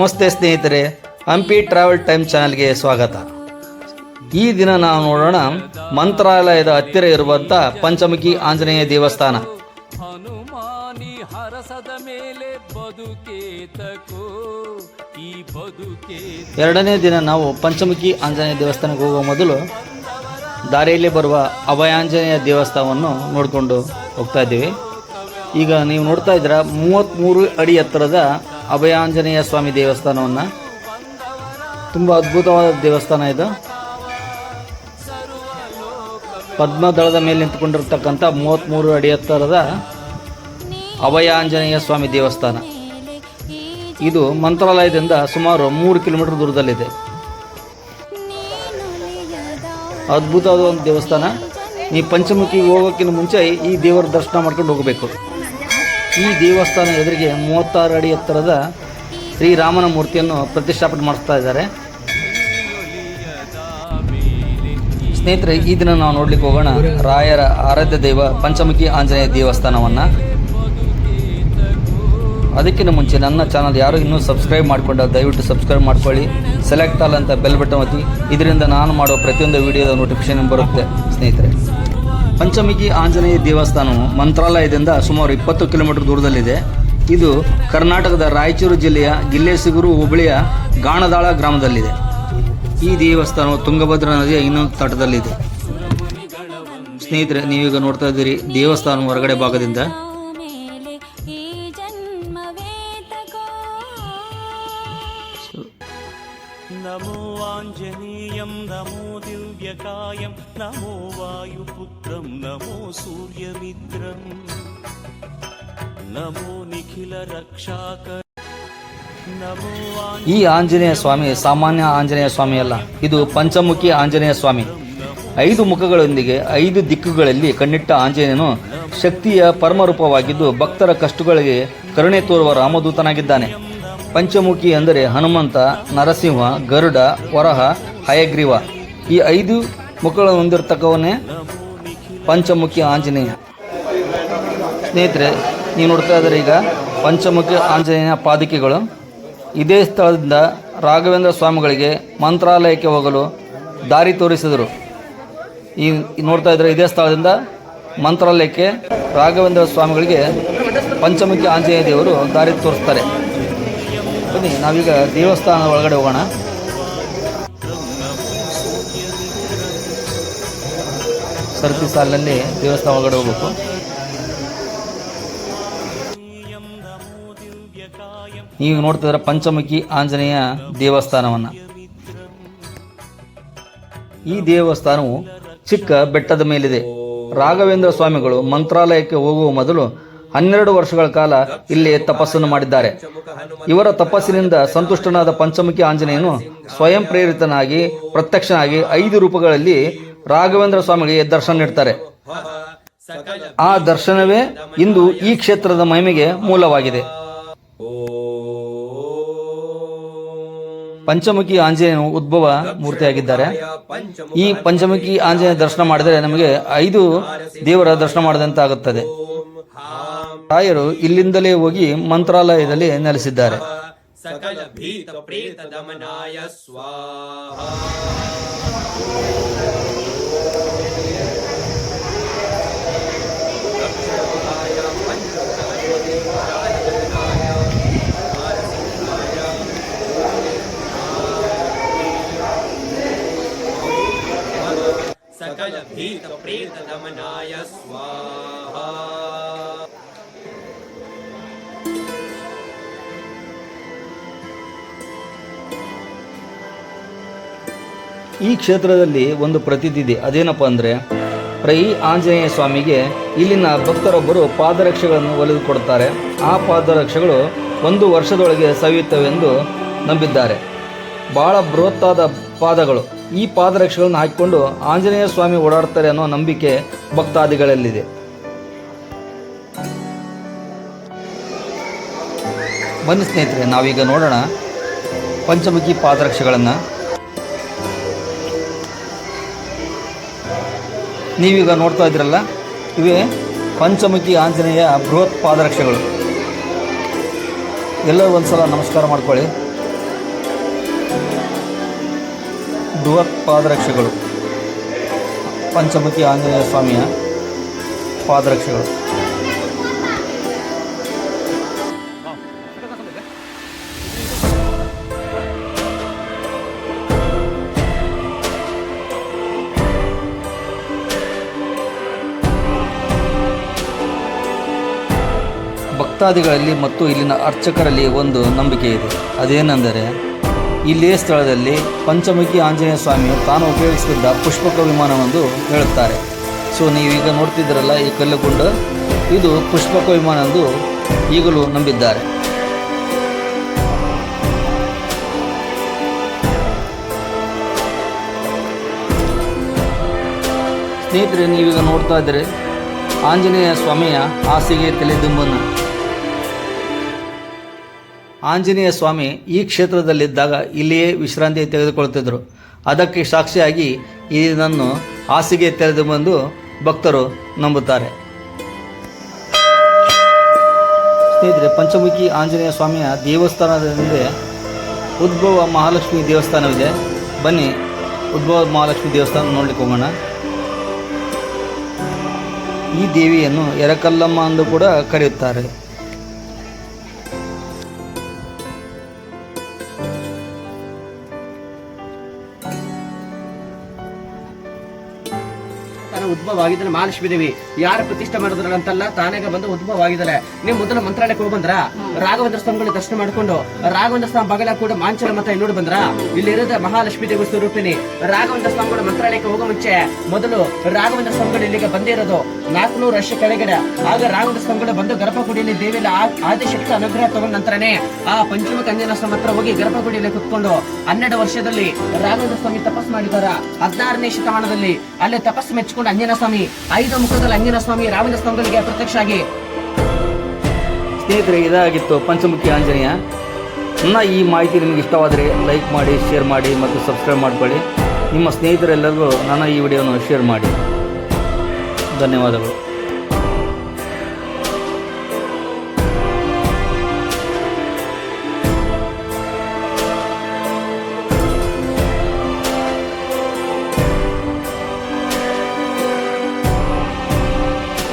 ನಮಸ್ತೆ ಸ್ನೇಹಿತರೆ Hampi travel time ಚಾನಲ್ಗೆ ಸ್ವಾಗತ. ಈ ದಿನ ನಾವು ನೋಡೋಣ ಮಂತ್ರಾಲಯದ ಹತ್ತಿರ ಇರುವಂಥ ಪಂಚಮುಖಿ ಆಂಜನೇಯ ದೇವಸ್ಥಾನ. ಹನುಮಾನಿ ಹರಸದ ಮೇಲೆ ಎರಡನೇ ದಿನ ನಾವು ಪಂಚಮುಖಿ ಆಂಜನೇಯ ದೇವಸ್ಥಾನಕ್ಕೆ ಹೋಗುವ ಮೊದಲು ದಾರಿಯಲ್ಲಿ ಬರುವ ಅಭಯಾಂಜನೇಯ ದೇವಸ್ಥಾನವನ್ನು ನೋಡಿಕೊಂಡು ಹೋಗ್ತಾ ಇದ್ದೀವಿ. ಈಗ ನೀವು ನೋಡ್ತಾ ಇದ್ದೀರಾ ಮೂವತ್ತ್ಮೂರು ಅಡಿ ಎತ್ತರದ ಅಭಯಾಂಜನೇಯ ಸ್ವಾಮಿ ದೇವಸ್ಥಾನವನ್ನು. ತುಂಬ ಅದ್ಭುತವಾದ ದೇವಸ್ಥಾನ ಇದು. ಪದ್ಮದಳದ ಮೇಲೆ ನಿಂತುಕೊಂಡಿರ್ತಕ್ಕಂಥ ಮೂವತ್ತ್ಮೂರು ಅಡಿ ಎತ್ತರದ ಅಭಯಾಂಜನೇಯ ಸ್ವಾಮಿ ದೇವಸ್ಥಾನ. ಇದು ಮಂತ್ರಾಲಯದಿಂದ ಸುಮಾರು ಮೂರು ಕಿಲೋಮೀಟರ್ ದೂರದಲ್ಲಿದೆ. ಅದ್ಭುತವಾದ ಒಂದು ದೇವಸ್ಥಾನ. ಈ ಪಂಚಮುಖಿಗೆ ಹೋಗೋಕ್ಕಿಂತ ಮುಂಚೆ ಈ ದೇವರ ದರ್ಶನ ಮಾಡ್ಕೊಂಡು ಹೋಗಬೇಕು. ಈ ದೇವಸ್ಥಾನ ಎದುರಿಗೆ ಮೂವತ್ತಾರು ಅಡಿ ಎತ್ತರದ ಶ್ರೀರಾಮನ ಮೂರ್ತಿಯನ್ನು ಪ್ರತಿಷ್ಠಾಪನೆ ಮಾಡಿಸ್ತಾ ಇದ್ದಾರೆ. ಸ್ನೇಹಿತರೆ, ಈ ದಿನ ನಾವು ನೋಡ್ಲಿಕ್ಕೆ ಹೋಗೋಣ ರಾಯರ ಆರಾಧ್ಯ ದೈವ ಪಂಚಮುಖಿ ಆಂಜನೇಯ ದೇವಸ್ಥಾನವನ್ನು. ಅದಕ್ಕಿಂತ ಮುಂಚೆ ನನ್ನ ಚಾನಲ್ ಯಾರು ಇನ್ನೂ ಸಬ್ಸ್ಕ್ರೈಬ್ ಮಾಡಿಕೊಂಡ ದಯವಿಟ್ಟು ಸಬ್ಸ್ಕ್ರೈಬ್ ಮಾಡ್ಕೊಳ್ಳಿ. ಸೆಲೆಕ್ಟ್ ಆಲ್ ಅಂತ ಬೆಲ್ ಬಟನ್ ಒತ್ತಿ. ಇದರಿಂದ ನಾನು ಮಾಡುವ ಪ್ರತಿಯೊಂದು ವಿಡಿಯೋದ ನೋಟಿಫಿಕೇಶನ್ ಬರುತ್ತೆ ಸ್ನೇಹಿತರೆ. ಪಂಚಮುಖಿ ಆಂಜನೇಯ ದೇವಸ್ಥಾನವು ಮಂತ್ರಾಲಯದಿಂದ ಸುಮಾರು ಇಪ್ಪತ್ತು ಕಿಲೋಮೀಟರ್ ದೂರದಲ್ಲಿದೆ. ಇದು ಕರ್ನಾಟಕದ ರಾಯಚೂರು ಜಿಲ್ಲೆಯ ಗಿಲ್ಲೆಸಿಗುರು ಹೋಬಳಿಯ ಗಾಣದಾಳ ಗ್ರಾಮದಲ್ಲಿದೆ. ಈ ದೇವಸ್ಥಾನವು ತುಂಗಭದ್ರಾ ನದಿಯ ಇನ್ನೊಂದು ತಟದಲ್ಲಿದೆ. ಸ್ನೇಹಿತರೆ, ನೀವೀಗ ನೋಡ್ತಾ ಇದ್ದೀರಿ ದೇವಸ್ಥಾನ ಹೊರಗಡೆ ಭಾಗದಿಂದ ನಮೋ ಆಂಜನೇಯಂ ನಮೋ ದಿವ್ಯಕಾಯಂ ನಮೋ ನಮೋ ನಿಖಿಲ ರಕ್ಷಾಕ ನಮೋ ಈ ಆಂಜನೇಯ ಸ್ವಾಮಿ ಸಾಮಾನ್ಯ ಆಂಜನೇಯ ಸ್ವಾಮಿ ಅಲ್ಲ, ಇದು ಪಂಚಮುಖಿ ಆಂಜನೇಯ ಸ್ವಾಮಿ. ಐದು ಮುಖಗಳೊಂದಿಗೆ ಐದು ದಿಕ್ಕುಗಳಲ್ಲಿ ಕಣ್ಣಿಟ್ಟ ಆಂಜನೇಯನು ಶಕ್ತಿಯ ಪರಮರೂಪವಾಗಿದ್ದು ಭಕ್ತರ ಕಷ್ಟಗಳಿಗೆ ಕರುಣೆ ತೋರುವ ರಾಮದೂತನಾಗಿದ್ದಾನೆ. ಪಂಚಮುಖಿ ಅಂದರೆ ಹನುಮಂತ, ನರಸಿಂಹ, ಗರುಡ, ವರಹ, ಹಯಗ್ರೀವ. ಈ ಐದು ಮುಖಗಳನ್ನು ಹೊಂದಿರತಕ್ಕವನ್ನೇ ಪಂಚಮುಖಿ ಆಂಜನೇಯ. ಸ್ನೇಹಿತರೆ, ನೀವು ನೋಡ್ತಾ ಇದ್ದಾರೆ ಈಗ ಪಂಚಮುಖಿ ಆಂಜನೇಯ ಪಾದಿಕೆಗಳು. ಇದೇ ಸ್ಥಳದಿಂದ ರಾಘವೇಂದ್ರ ಸ್ವಾಮಿಗಳಿಗೆ ಮಂತ್ರಾಲಯಕ್ಕೆ ಹೋಗಲು ದಾರಿ ತೋರಿಸಿದರು. ಈ ಈ ನೋಡ್ತಾ ಇದ್ದಾರೆ, ಇದೇ ಸ್ಥಳದಿಂದ ಮಂತ್ರಾಲಯಕ್ಕೆ ರಾಘವೇಂದ್ರ ಸ್ವಾಮಿಗಳಿಗೆ ಪಂಚಮುಖಿ ಆಂಜನೇಯ ದೇವರು ದಾರಿ ತೋರಿಸ್ತಾರೆ. ಬನ್ನಿ, ನಾವೀಗ ದೇವಸ್ಥಾನದ ಒಳಗಡೆ ಹೋಗೋಣ. ಸರತಿ ಸಾಲಿನಲ್ಲಿ ದೇವಸ್ಥಾನ ಒಳಗಡೆ ಹೋಗ್ಬೇಕು. ಈಗ ನೋಡ್ತಿದ್ರೆ ಪಂಚಮುಖಿ ಆಂಜನೇಯ ದೇವಸ್ಥಾನವನ್ನ. ಈ ದೇವಸ್ಥಾನವು ಚಿಕ್ಕ ಬೆಟ್ಟದ ಮೇಲಿದೆ. ರಾಘವೇಂದ್ರ ಸ್ವಾಮಿಗಳು ಮಂತ್ರಾಲಯಕ್ಕೆ ಹೋಗುವ ಮೊದಲು ಹನ್ನೆರಡು ವರ್ಷಗಳ ಕಾಲ ಇಲ್ಲಿ ತಪಸ್ಸನ್ನು ಮಾಡಿದ್ದಾರೆ. ಇವರ ತಪಸ್ಸಿನಿಂದ ಸಂತುಷ್ಟನಾದ ಪಂಚಮುಖಿ ಆಂಜನೇಯನು ಸ್ವಯಂ ಪ್ರೇರಿತನಾಗಿ, ಪ್ರತ್ಯಕ್ಷನಾಗಿ ಐದು ರೂಪಗಳಲ್ಲಿ ರಾಘವೇಂದ್ರ ಸ್ವಾಮಿಗೆ ದರ್ಶನ ನೀಡ್ತಾರೆ. ಆ ದರ್ಶನವೇ ಇಂದು ಈ ಕ್ಷೇತ್ರದ ಮಹಿಮೆಗೆ ಮೂಲವಾಗಿದೆ. ಪಂಚಮುಖಿ ಆಂಜನೇಯನು ಉದ್ಭವ ಮೂರ್ತಿಯಾಗಿದ್ದಾರೆ. ಈ ಪಂಚಮುಖಿ ಆಂಜನೇಯ ದರ್ಶನ ಮಾಡಿದರೆ ನಮಗೆ ಐದು ದೇವರ ದರ್ಶನ ಮಾಡಿದಂತೆ ಆಗುತ್ತದೆ ರಾಯರು ಇಲ್ಲಿಂದಲೇ ಹೋಗಿ ಮಂತ್ರಾಲಯದಲ್ಲಿ ನೆಲೆಸಿದ್ದಾರೆ. ಸಕಲ ಭೀತ ಪ್ರೇತ ದಮನಾಯ ಸ್ವಾಹ. ಸಕಲ ಭೀತ ಪ್ರೇತ ದಮನಾಯ ಈ ಕ್ಷೇತ್ರದಲ್ಲಿ ಒಂದು ಪ್ರತೀತಿದೆ ಅದೇನಪ್ಪ ಅಂದರೆ, ಪ್ರೈ ಆಂಜನೇಯ ಸ್ವಾಮಿಗೆ ಇಲ್ಲಿನ ಭಕ್ತರೊಬ್ಬರು ಪಾದರಕ್ಷೆಗಳನ್ನು ಒಲಿದು ಕೊಡುತ್ತಾರೆ ಆ ಪಾದರಕ್ಷೆಗಳು ಒಂದು ವರ್ಷದೊಳಗೆ ಸವಿಯುತ್ತವೆಂದು ನಂಬಿದ್ದಾರೆ. ಭಾಳ ಬೃಹತ್ತಾದ ಪಾದಗಳು. ಈ ಪಾದರಕ್ಷೆಗಳನ್ನು ಹಾಕಿಕೊಂಡು ಆಂಜನೇಯ ಸ್ವಾಮಿ ಓಡಾಡ್ತಾರೆ ಅನ್ನೋ ನಂಬಿಕೆ ಭಕ್ತಾದಿಗಳಲ್ಲಿದೆ. ಬನ್ನಿ ಸ್ನೇಹಿತರೆ, ನಾವೀಗ ನೋಡೋಣ ಪಂಚಮುಖಿ ಪಾದರಕ್ಷೆಗಳನ್ನು. ನೀವೀಗ ನೋಡ್ತಾ ಇದ್ದೀರಲ್ಲ, ಇವೇ ಪಂಚಮುಖಿ ಆಂಜನೇಯ ಬೃಹತ್ ಪಾದರಕ್ಷೆಗಳು. ಎಲ್ಲರೂ ಒಂದಸಲ ನಮಸ್ಕಾರ ಮಾಡ್ಕೊಳ್ಳಿ. ಬೃಹತ್ ಪಾದರಕ್ಷೆಗಳು. ಪಂಚಮುಖಿ ಆಂಜನೇಯ ಸ್ವಾಮಿಯ ಪಾದರಕ್ಷೆಗಳು. ಭಕ್ತಾದಿಗಳಲ್ಲಿ ಮತ್ತು ಇಲ್ಲಿನ ಅರ್ಚಕರಲ್ಲಿ ಒಂದು ನಂಬಿಕೆ ಇದೆ. ಅದೇನೆಂದರೆ ಇಲ್ಲಿಯೇ ಸ್ಥಳದಲ್ಲಿ ಪಂಚಮುಖಿ ಆಂಜನೇಯ ಸ್ವಾಮಿಯು ತಾನು ಉಪಯೋಗಿಸುತ್ತಿದ್ದ ಪುಷ್ಪಕ ವಿಮಾನವೆಂದು ಹೇಳುತ್ತಾರೆ. ಸೊ ನೀವೀಗ ನೋಡ್ತಿದ್ದೀರಲ್ಲ ಈ ಕಲ್ಲುಗುಂಡ, ಇದು ಪುಷ್ಪಕ ವಿಮಾನ ಎಂದು ಈಗಲೂ ನಂಬಿದ್ದಾರೆ. ಸ್ನೇಹಿತರೆ, ನೀವೀಗ ನೋಡ್ತಾ ಇದ್ದರೆ ಆಂಜನೇಯ ಸ್ವಾಮಿಯ ಹಾಸಿಗೆ ತಲೆದುಂಬನ್ನು ಆಂಜನೇಯ ಸ್ವಾಮಿ ಈ ಕ್ಷೇತ್ರದಲ್ಲಿದ್ದಾಗ ಇಲ್ಲಿಯೇ ವಿಶ್ರಾಂತಿ ತೆಗೆದುಕೊಳ್ಳುತ್ತಿದ್ದರು ಅದಕ್ಕೆ ಸಾಕ್ಷಿಯಾಗಿ ಇದನ್ನು ಹಾಸಿಗೆ ತೆರೆದು ಬಂದು ಭಕ್ತರು ನಂಬುತ್ತಾರೆ. ಸ್ನೇಹಿತರೆ, ಪಂಚಮುಖಿ ಆಂಜನೇಯ ಸ್ವಾಮಿಯ ದೇವಸ್ಥಾನದ ಹಿಂದೆ ಉದ್ಭವ ಮಹಾಲಕ್ಷ್ಮಿ ದೇವಸ್ಥಾನವಿದೆ. ಬನ್ನಿ, ಉದ್ಭವ ಮಹಾಲಕ್ಷ್ಮಿ ದೇವಸ್ಥಾನ ನೋಡ್ಲಿಕ್ಕೆ ಹೋಗೋಣ. ಈ ದೇವಿಯನ್ನು ಎರಕಲ್ಲಮ್ಮ ಎಂದು ಕೂಡ ಕರೆಯುತ್ತಾರೆ. ತಾನು ಉದ್ಭವ ಆಗಿದ್ದಾನೆ ಮಹಾಲಕ್ಷ್ಮಿ ದೇವಿ ಯಾರು ಪ್ರತಿಷ್ಠೆ ಮಾಡಿದ್ರ ಅಂತಲ್ಲ ತಾನಾಗ ಬಂದು ಉದ್ಭವ ಆಗಿದ್ದಾರೆ ನೀವು ಮೊದಲ ಮಂತ್ರಾಲಯಕ್ಕೆ ಹೋಗಿ ಬಂದ್ರ? ರಾಘವೇಂದ್ರ ಸ್ವಾಮಿಗಳು ದರ್ಶನ ಮಾಡ್ಕೊಂಡು, ರಾಘವೇಂದ್ರ ಸ್ವಾಮಿ ಬಗಲ ಕೂಡ ಮಾಂಚಲ ಮತ ನೋಡಿ ಬಂದ್ರ? ಇಲ್ಲಿ ಇರೋದ ಮಹಾಲಕ್ಷ್ಮಿ ದೇವಿ ಸ್ವರೂಪಿಣಿ. ರಾಘವೇಂದ್ರ ಸ್ವಾಮಿಗಳು ಮಂತ್ರಾಲಯಕ್ಕೆ ಹೋಗೋ ಮುಂಚೆ ಮೊದಲು ರಾಘವೇಂದ್ರ ಸ್ವಾಮಿಗಳು ಇಲ್ಲಿಗೆ ಬಂದಿರೋದು ನಾಲ್ಕುನೂರು ವರ್ಷ ಕೆಳಗಡೆ. ಆಗ ರಾಘವೇಂದ್ರ ಸ್ವಾಮಿಗಳು ಬಂದು ಗರ್ಭಗುಡಿಯಲ್ಲಿ ದೇವಿಯಲ್ಲಿ ಆದಿಶಕ್ತಿ ಅನುಗ್ರಹ ತಗೊಂಡ ನಂತರನೇ ಆ ಪಂಚಮ ಅಂಜನ ಸ್ವಾಮಿ ಹತ್ರ ಹೋಗಿ ಗರ್ಭಗುಡಿಯಲ್ಲಿ ಕುತ್ಕೊಂಡು ಹನ್ನೆರಡು ವರ್ಷದಲ್ಲಿ ರಾಘವೇಂದ್ರ ಸ್ವಾಮಿ ತಪಸ್ ಮಾಡಿದಾರ. ಹದಿನಾರನೇ ಶತಮಾನದಲ್ಲಿ ಅಲ್ಲೇ ತಪಸ್ ಮೆಚ್ಚಿಕೊಂಡು ಅಂಜನ ಸ್ವಾಮಿ, ಐದು ಮುಖದಲ್ಲಿ ಅಂಜನ ಸ್ವಾಮಿ ರಾವಣ ಸ್ವಾಮಿಗಳಿಗೆ ಪ್ರತ್ಯಕ್ಷ ಆಗಿ ಸ್ನೇಹಿತರೆ, ಇದಾಗಿತ್ತು ಪಂಚಮುಖಿ ಆಂಜನೇಯ. ನನ್ನ ಈ ಮಾಹಿತಿ ನಿಮ್ಗೆ ಇಷ್ಟವಾದರೆ ಲೈಕ್ ಮಾಡಿ, ಶೇರ್ ಮಾಡಿ ಮತ್ತು ಸಬ್ಸ್ಕ್ರೈಬ್ ಮಾಡಿಕೊಳ್ಳಿ. ನಿಮ್ಮ ಸ್ನೇಹಿತರೆಲ್ಲರಿಗೂ ನನ್ನ ಈ ವಿಡಿಯೋನ ಶೇರ್ ಮಾಡಿ. ಧನ್ಯವಾದಗಳು.